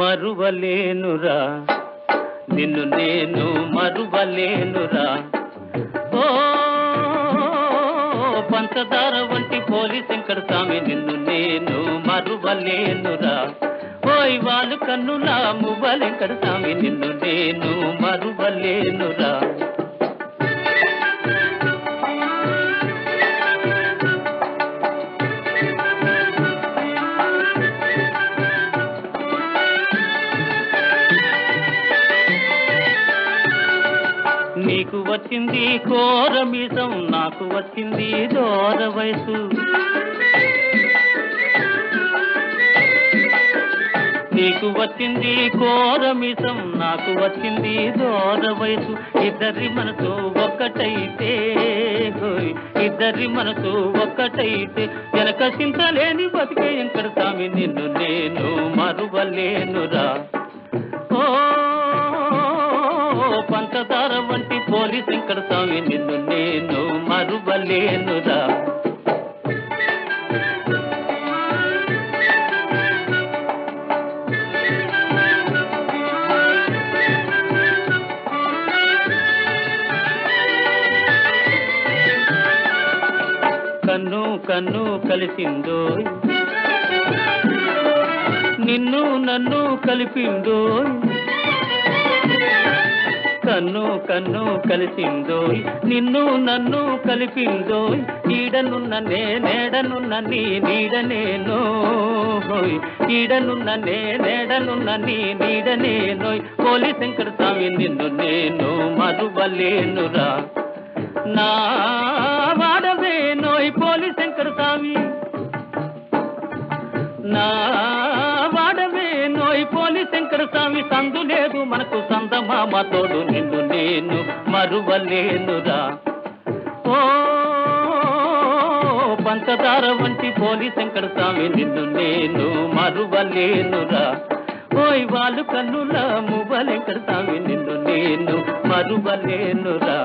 మరువలేనురా. నిన్ను నేను మరువలేనురా. ఓ పంచదార వంటి పోలి శంకర స్వామి నిన్ను నేను మరువలేనురా. ఓయ్ వాళ్ళు కన్నులా మువ్వలెంకట స్వామి నిన్ను నేను మరువలేనురా. నీకు వచ్చింది కోర నాకు వచ్చింది దోర వయసు నీకు వచ్చింది కోర నాకు వచ్చింది దోర వయసు ఇద్దరి మనసు ఒక్కటైతే ఇద్దరి మనసు ఒక్కటైతే వెనక చింతలేని బతికే ఎంకడతామి నిన్ను నేను మరువలేనురా. వంటి పోలీస్ వెంకట స్వామి నిన్ను నేను మరువలేనురా. కన్ను కన్ను కలిసిందో నిన్ను నన్ను కలిపిందో నన్ను కన్ను కలిసిందో నిన్ను నన్ను కలిపిందో ఈడనున్న నే నేడనున్న నీ నీడనేనో హోయ్ ఈడనున్న నే నేడనున్న నీ నీడనేనోయ్ పోలి శంకర స్వామి నిన్ను నేను మరువలేనురా. నా పోలి స్వామి సందు లేదు మనకు సందమామ తోడు నిన్ను నేను మరువలేనురా. ఓ పంచదార వంటి పోలి శంకర స్వామి నిన్ను నేను మరువలేనురా. ఓయ్ వాళ్ళు కన్నుల మువ్వలెంకర స్వామి నిన్ను నేను మరువలేనురా.